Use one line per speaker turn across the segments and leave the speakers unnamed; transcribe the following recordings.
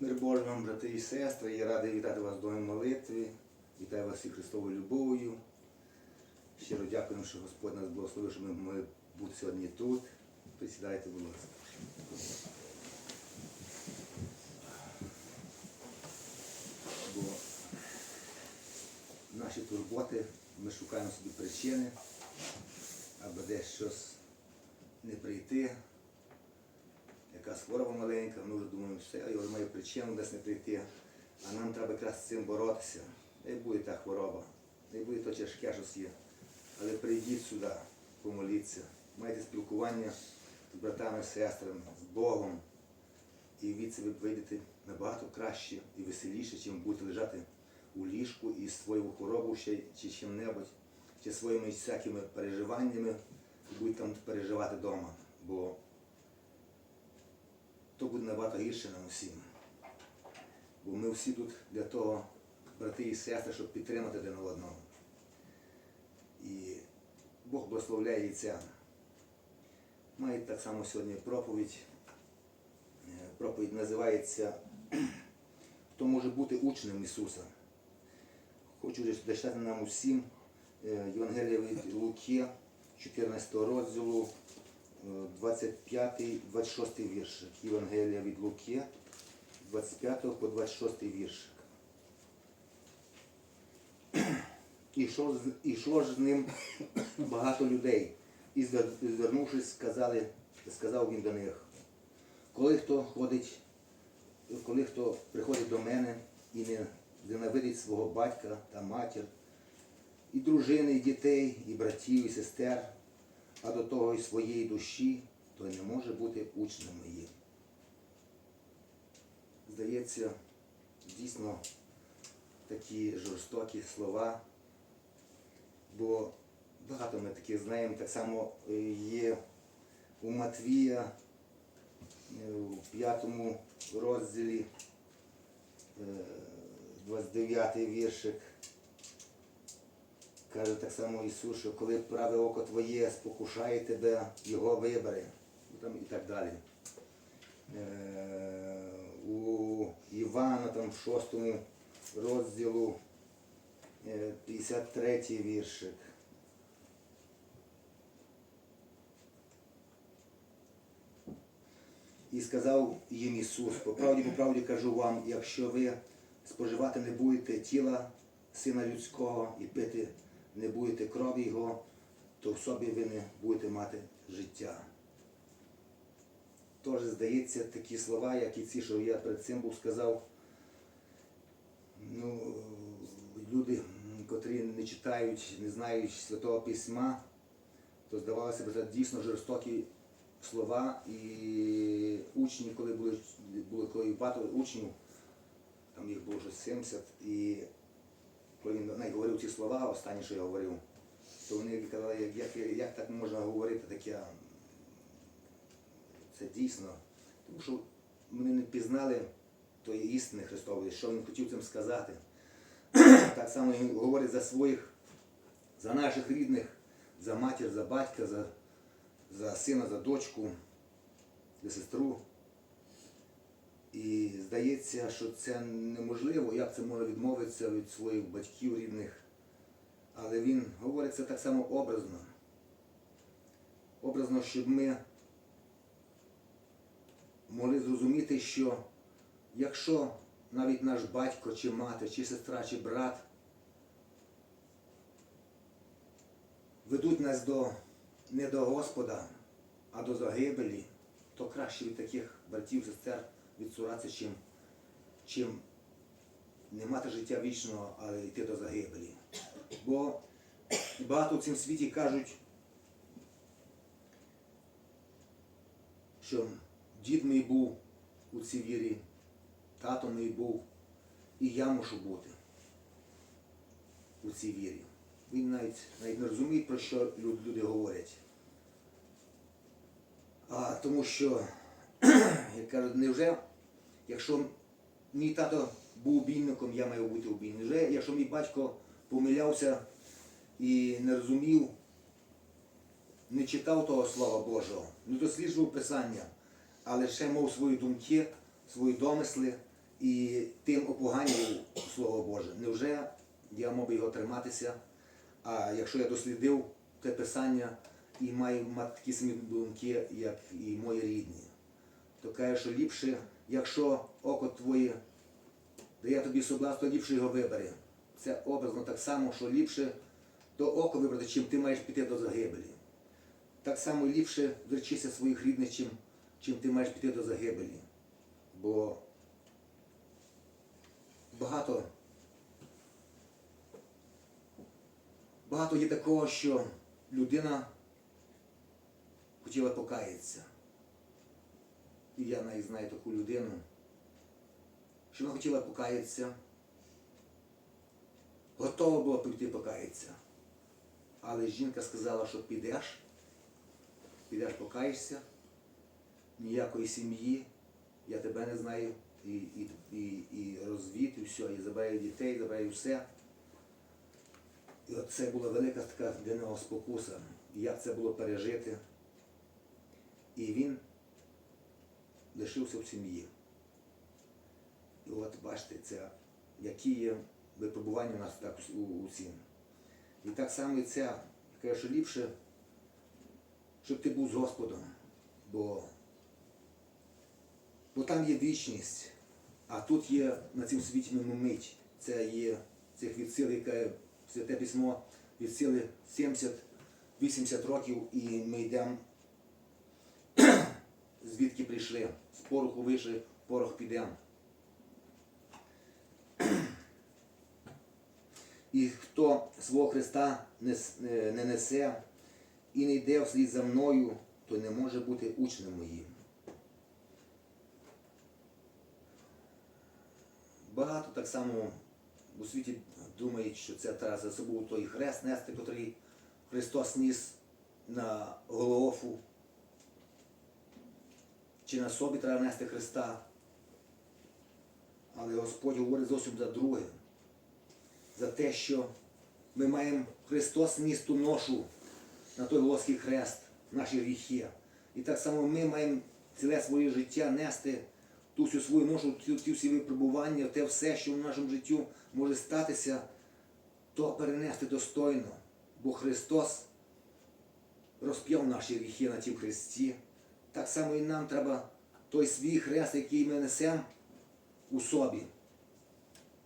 Мир Божий вам, брати і сестри, я радий вітати вас в домі молитві. Вітаю вас і Христовою любов'ю. Щиро дякуємо, що Господь нас благословив, що ми могли бути сьогодні тут. Присідайте, будь ласка. Бо наші турботи, ми шукаємо собі причини, аби десь щось не прийти, хвороба маленька, ми вже думаємо, все, я вже маю причину десь не прийти. А нам треба якраз з цим боротися. Не буде та хвороба, не буде то тяжке щось є. Але прийдіть сюди, помоліться, майте спілкування з братами, сестрами, з Богом. І від себе вийдете набагато краще і веселіше, чим будете лежати у ліжку і свою хворобу ще чи чим-небудь, чи своїми всякими переживаннями і будете там переживати вдома. Бо то буде набагато гірше нам усім. Бо ми всі тут для того, брати і сестри, щоб підтримати один одного. І Бог благословляє і це. Має так само сьогодні проповідь. Е, Проповідь називається Хто може бути учнем Ісуса. Хочу зачитати нам усім е, Євангелія від Луки, 14 розділу, 25-26 віршик. Євангелія від Луки, 25 по 26 віршик. І йшло, з- ж з ним багато людей. І звернувшись, сказали, сказав він до них, коли хто ходить, коли хто приходить до мене і не ненавидить свого батька та матір, і дружини, і дітей, і братів, і сестер, а до того і своєї душі, той не може бути учнем моїм. Здається, дійсно такі жорстокі слова, бо багато ми таких знаємо, так само е, є у Матвія е, у п'ятому розділі, е, 29 віршик. Каже так само Ісус, що коли праве око твоє спокушає тебе, його вибери. Ну, Там і так далі. Е, У Івана там в шостому розділу е, 53 віршик. І сказав їм Ісус, по правді, по правді кажу вам, якщо ви споживати не будете тіла Сина Людського і пити не будете крові Його, то в собі ви не будете мати життя. Тож, здається, такі слова, як і ці, що я перед цим був сказав, ну, люди, котрі не читають, не знають Святого Письма, то здавалося б, це дійсно жорстокі слова. І учні, коли були, були коли багато учнів, там їх було вже 70, і коли він навіть говорив ці слова, останні, що я говорив, то вони казали, як, як, як так можна говорити таке. Це дійсно. Тому що вони не пізнали тої істини Христової, що він хотів цим сказати. Так само він говорить за своїх, за наших рідних, за матір, за батька, за, за сина, за дочку, за сестру. І здається, що це неможливо, як це може відмовитися від своїх батьків рідних. Але він говорить це так само образно. Образно, щоб ми могли зрозуміти, що якщо навіть наш батько, чи мати, чи сестра, чи брат ведуть нас до, не до Господа, а до загибелі, то краще від таких братів, сестер відсуратися, чим, чим не мати життя вічного, але йти до загибелі. Бо багато в цьому світі кажуть, що дід мій був у цій вірі, тато мій був, і я мушу бути у цій вірі. Він навіть, навіть не розуміє, про що люди говорять. А тому що, як кажуть, невже, якщо мій тато був обійником, я маю бути обійником. Невже, якщо мій батько помилявся і не розумів, не читав того Слова Божого, не досліджував Писання, а лише мав свої думки, свої домисли і тим опоганював Слово Боже. Невже я мав би його триматися? А якщо я дослідив те писання і маю мати такі самі думки, як і мої рідні, то каже, що ліпше, якщо око твоє дає тобі соблазн, то ліпше його вибери. Це образно так само, що ліпше то око вибрати, чим ти маєш піти до загибелі. Так само ліпше зречися своїх рідних, чим, чим ти маєш піти до загибелі. Бо багато, багато є такого, що людина хотіла покаятися. І я навіть знаю таку людину, що вона хотіла покаятися, готова була піти покаятися. Але жінка сказала, що підеш, підеш покаєшся, ніякої сім'ї, я тебе не знаю, і, і, і, і розвід, і все, і забираю дітей, забираю все. І от це була велика така для нього спокуса, як це було пережити. І він лишився в сім'ї. І от бачите, це які є випробування у нас так у, у всім. І так само і ця, каже, що ліпше, щоб ти був з Господом, бо, бо там є вічність, а тут є на цьому світі мить. Це є цих від сили, яке святе письмо від сили 70-80 років, і ми йдемо, звідки прийшли, пороху вийшли, в порох підемо. І хто свого Христа е, не несе і не йде вслід за мною, то не може бути учнем моїм. Багато так само у світі думають, що це треба за собою той хрест нести, котрий Христос ніс на Голгофу. Чи на собі треба нести Христа. Але Господь говорить зовсім за друге за те, що ми маємо Христос ніс ту ношу на той Волоський хрест, наші гріхи. І так само ми маємо ціле своє життя нести ту всю свою ношу, ті, ті всі випробування, те все, що в нашому життю може статися, то перенести достойно. Бо Христос розп'яв наші гріхи на тім хресті. Так само і нам треба той свій хрест, який ми несемо у собі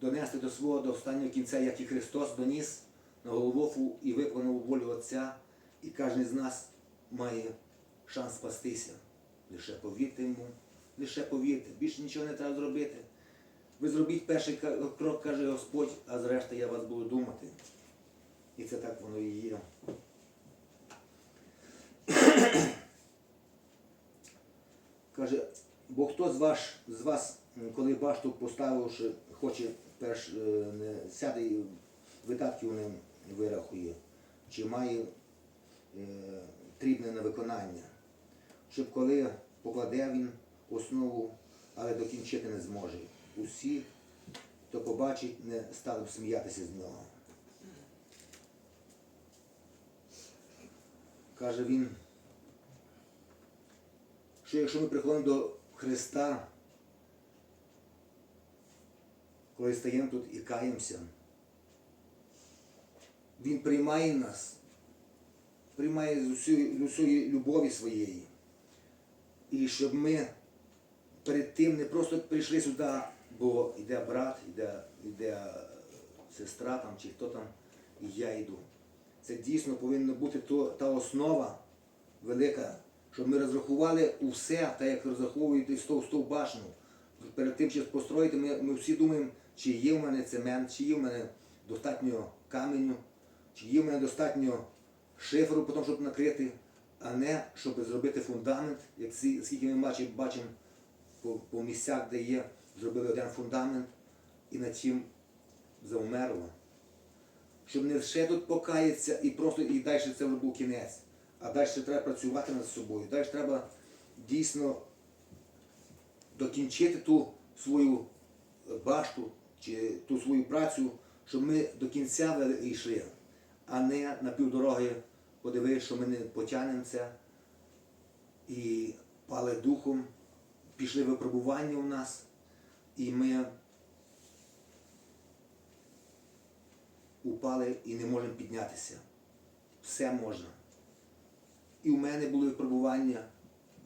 донести до свого до останнього кінця, як і Христос доніс на Голгофу і виконав волю Отця, і кожен з нас має шанс спастися. Лише повірте йому, лише повірте, більше нічого не треба зробити. Ви зробіть перший крок, каже Господь, а зрешта я вас буду думати. І це так воно і є. Каже, бо хто з вас, з вас, коли башту поставивши, хоче перш е, не сяде і видатків не вирахує, чи має е, трібне на виконання, щоб коли покладе він основу, але докінчити не зможе. Усі, хто побачить, не стали б сміятися з нього. Каже він, що якщо ми приходимо до Христа, коли стаємо тут і каємося, Він приймає нас, приймає з усієї, усієї любові своєї. І щоб ми перед тим не просто прийшли сюди, бо йде брат, йде, йде сестра там чи хто там, і я йду. Це дійсно повинна бути та основа велика, щоб ми розрахували усе, так як розраховують і стов, башню. Перед тим, чи построїти, ми, ми всі думаємо, чи є в мене цемент, чи є в мене достатньо каменю, чи є в мене достатньо шиферу, потім, щоб накрити, а не щоб зробити фундамент, як скільки ми бачимо, по, по місцях, де є, зробили один фундамент і на тім завмерло. Щоб не ще тут покаятися і просто і далі це вже був кінець. А далі треба працювати над собою. Далі треба дійсно докінчити ту свою башту чи ту свою працю, щоб ми до кінця йшли, а не на півдороги подивилися, що ми не потягнемо це і пали духом, пішли випробування у нас, І ми упали і не можемо піднятися. Все можна. І у мене були випробування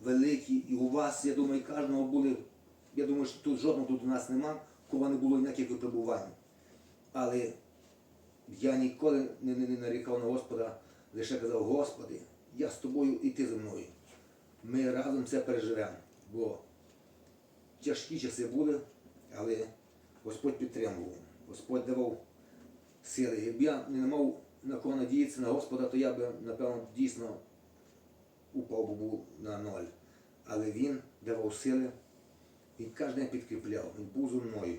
великі, і у вас, я думаю, кожного були. Я думаю, що тут жодного тут у нас нема, у кого не було ніяких випробувань. Але я ніколи не, не, не нарікав на Господа, лише казав, Господи, я з тобою і ти зі мною. Ми разом це переживемо. Бо тяжкі часи були, але Господь підтримував. Господь давав сили. Якби я не мав на кого надіятися на Господа, то я би, напевно, дійсно упав був на ноль. Але він давав сили, він кожен день підкріпляв, він був зі мною.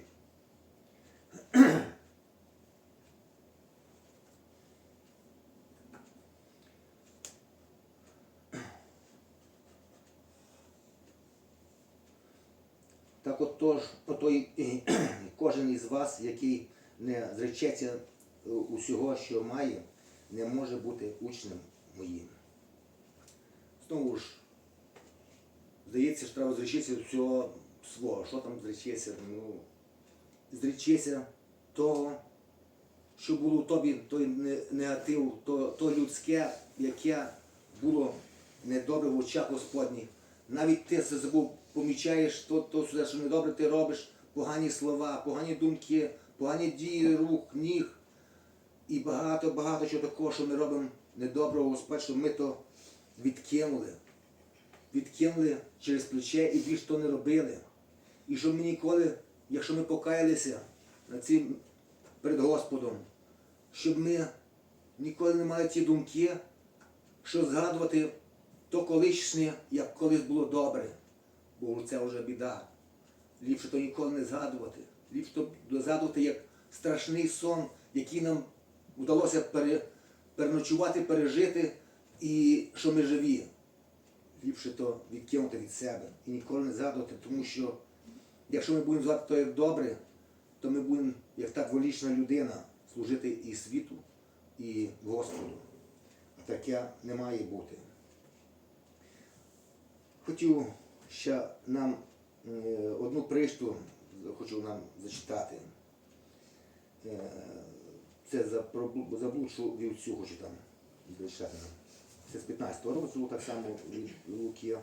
Так от тож, отой, кожен із вас, який не зречеться е, усього, що має, не може бути учнем моїм. Знову ж, здається, що треба зречитися всього свого. Що там зречеться? Ну, зречеться того, що було в тобі, той негатив, то, то людське, яке було недобре в очах Господніх. Навіть ти за собою помічаєш, то, то все, що недобре ти робиш, погані слова, погані думки, погані дії рук, ніг. І багато-багато чого такого, що ми робимо недоброго, Господь, що ми то відкинули. Відкинули через плече і більш то не робили. І щоб ми ніколи, якщо ми покаялися на цим перед Господом, щоб ми ніколи не мали ті думки, що згадувати то колишнє, як колись було добре. Бо це вже біда. Ліпше то ніколи не згадувати. Ліпше то згадувати як страшний сон, який нам вдалося пере, переночувати, пережити, і що ми живі. Ліпше то відкинути від себе і ніколи не згадувати, тому що якщо ми будемо згадувати то як добре, то ми будемо, як та дволічна людина, служити і світу, і Господу. А таке не має бути. Хотів ще нам е, одну пришту, хочу нам зачитати. Е, Це за заблудшу вівцю хочу там зачитати нам. Це з 15 розділу, так само від Луки.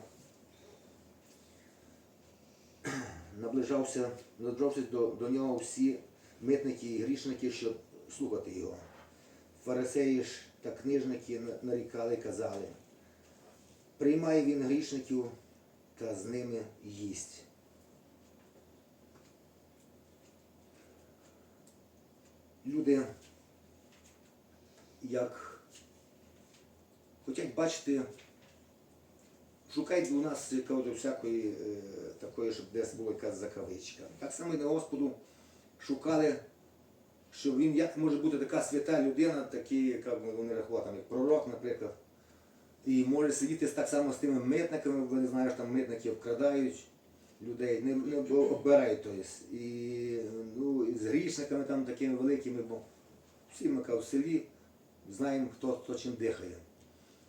Наближався, наближався до, до нього всі митники і грішники, щоб слухати його. Фарисеї ж та книжники на- нарікали, казали. Приймає він грішників та з ними їсть. Люди, як хочуть бачити, шукають у нас якогось всякої е, такої, щоб десь була якась закавичка. Так само і на Господу шукали, що він як може бути така свята людина, такий, яка вони рахували, там, як пророк, наприклад. І може сидіти так само з тими митниками, бо не знаєш, там митники обкрадають людей, не, не оббирають тобто. І, ну, і з грішниками там такими великими, бо всі ми в селі знаємо, хто, хто чим дихає.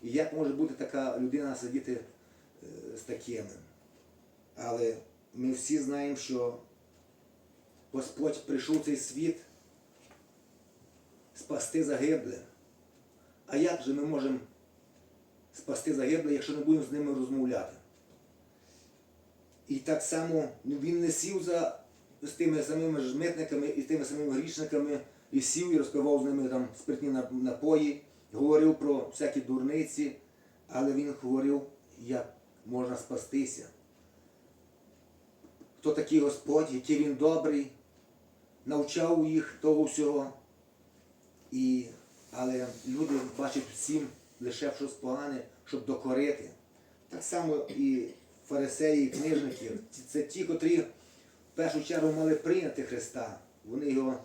І як може бути така людина сидіти е, з такими? Але ми всі знаємо, що Господь прийшов в цей світ спасти загибле. А як же ми можемо спасти загибле, якщо не будемо з ними розмовляти? І так само ну, він не сів за з тими самими ж митниками і тими самими грішниками, і сів і розпивав з ними там спиртні напої, говорив про всякі дурниці, але він говорив, як можна спастися. Хто такий Господь, який він добрий, навчав їх того всього. І, але люди бачать всім лише щось погане, щоб докорити. Так само і фарисеї, і книжники. Це ті, котрі в першу чергу мали прийняти Христа. Вони його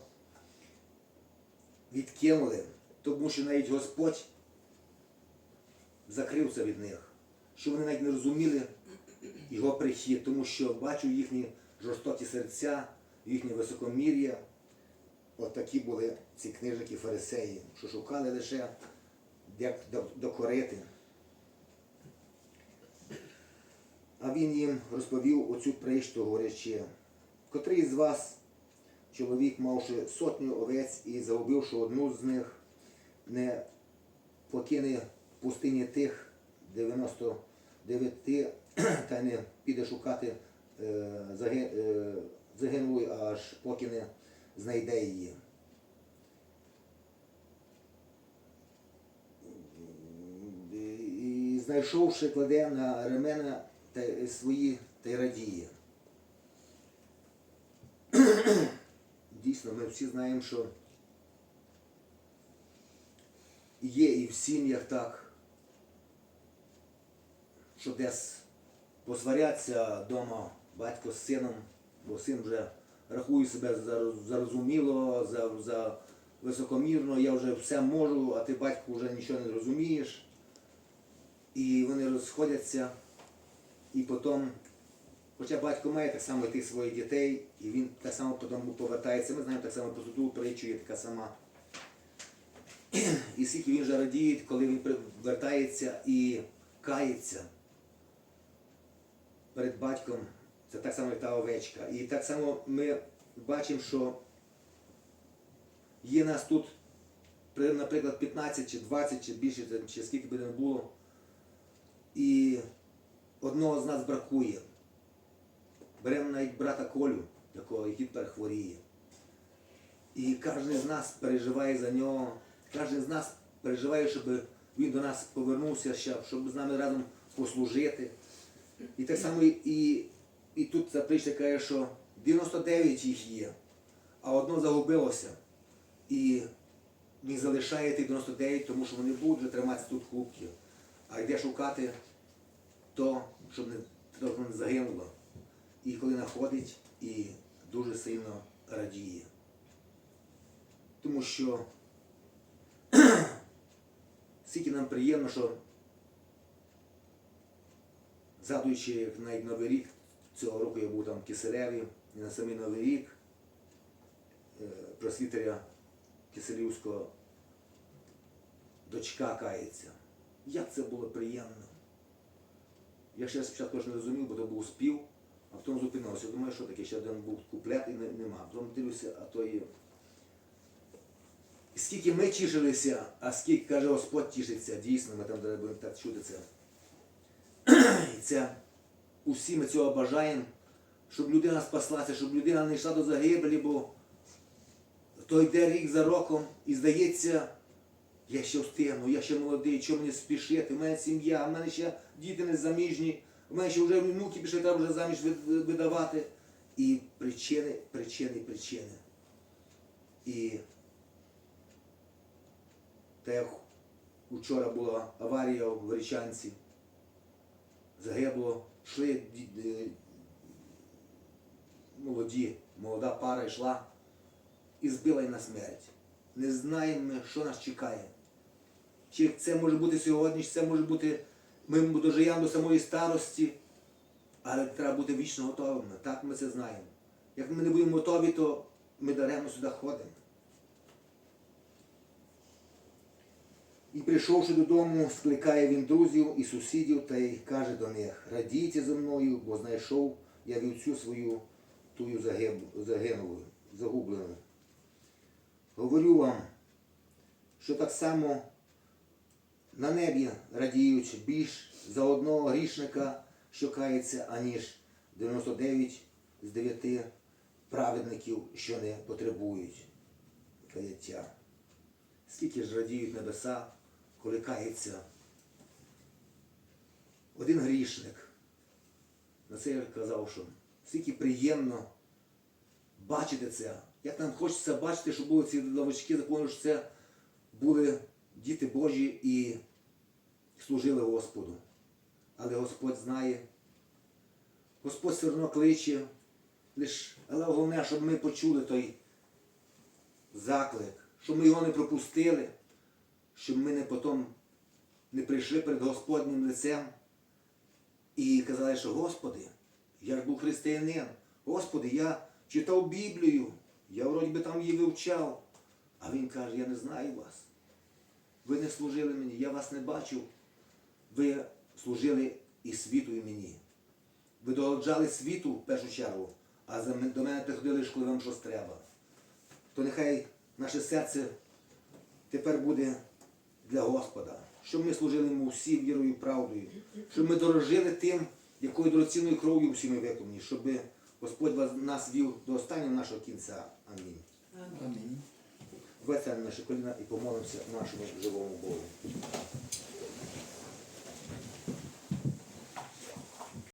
відкинули, тому що навіть Господь закрився від них, що вони навіть не розуміли його прихід, тому що бачу їхні жорстокі серця, їхнє високомір'я. От такі були ці книжники фарисеї, що шукали лише як докорити. А він їм розповів оцю пришту, говорячи, котрий з вас, чоловік, мавши сотню овець і загубивши одну з них, не покине пустині тих 99 та не піде шукати е, е, загинулої, аж поки не знайде її. І знайшовши, кладе на ремена та свої та й радіє. Дійсно, ми всі знаємо, що є і в сім'ях так, що десь посваряться вдома батько з сином, бо син вже рахує себе зарозуміло, за, за високомірно, я вже все можу, а ти батько вже нічого не розумієш. І вони розходяться, і потім, хоча батько має так само тих своїх дітей, і він так само потім повертається. Ми знаємо так само про притчу є така сама. І скільки він вже радіє, коли він вертається і кається перед батьком, це так само як та овечка. І так само ми бачимо, що є нас тут, наприклад, 15 чи 20 чи більше, чи скільки би не було, і одного з нас бракує. Беремо навіть брата Колю, якого який тепер хворіє. І кожен з нас переживає за нього, кожен з нас переживає, щоб він до нас повернувся, щоб з нами разом послужити. І так само і, і, тут ця притча каже, що 99 їх є, а одно загубилося. І він залишає тих 99, тому що вони будуть вже триматися тут кубки. А йде шукати то, щоб не, трохи не загинуло. І коли знаходить, і дуже сильно радіє. Тому що скільки нам приємно, що згадуючи як навіть Новий рік, цього року я був там в Киселеві, і на самий Новий рік е, просвітеря Киселівського дочка кається. Як це було приємно. Я ще спочатку ж не розумів, бо то був спів, а потім зупинився. Думаю, що таке, ще один був куплет і нема. Потім дивлюся, а то є. Скільки ми тішилися, а скільки каже Господь тішиться, дійсно, ми там будемо так чути це. І це усі ми цього бажаємо, щоб людина спаслася, щоб людина не йшла до загибелі, бо то йде рік за роком і здається, я ще встигну, я ще молодий, чого мені спішити, в мене сім'я, в мене ще діти не заміжні, в мене ще вже внуки пішли, треба вже заміж видавати. І причини, причини, причини. І як вчора була аварія в Річанці, загибло, йшли е, молоді, молода пара йшла і збила її на смерть. Не знаємо що нас чекає. Чи це може бути сьогодні, чи це може бути, ми дожиємо до самої старості, але треба бути вічно готовими. Так ми це знаємо. Як ми не будемо готові, то ми даремно сюди ходимо. І прийшовши додому, скликає він друзів і сусідів та й каже до них, радійте зі мною, бо знайшов я вівцю свою тую загинулу, загублену. Говорю вам, що так само на небі радіють більш за одного грішника, що кається, аніж 99 з 9 праведників, що не потребують каяття. Скільки ж радіють небеса, коли кається один грішник. На це я казав, що скільки приємно бачити це. Як нам хочеться бачити, щоб були ці лавочки, заповнені, що це були діти Божі і служили Господу. Але Господь знає, Господь все одно кличе, лиш, але головне, щоб ми почули той заклик, щоб ми його не пропустили, щоб ми не потім не прийшли перед Господнім лицем і казали, що Господи, я ж був християнин, Господи, я читав Біблію, я вроді би там її вивчав. А він каже, я не знаю вас. Ви не служили мені, я вас не бачив. Ви служили і світу, і мені. Ви догоджали світу в першу чергу, а до мене приходили коли вам щось треба. То нехай наше серце тепер буде для Господа, щоб ми служили йому всі вірою і правдою, щоб ми дорожили тим, якою дорогоцінною кров'ю всі ми виконані, щоб Господь нас вів до останнього нашого кінця. Амінь.
Амінь.
Давайте на наші коліна і помолимося нашому живому Богу.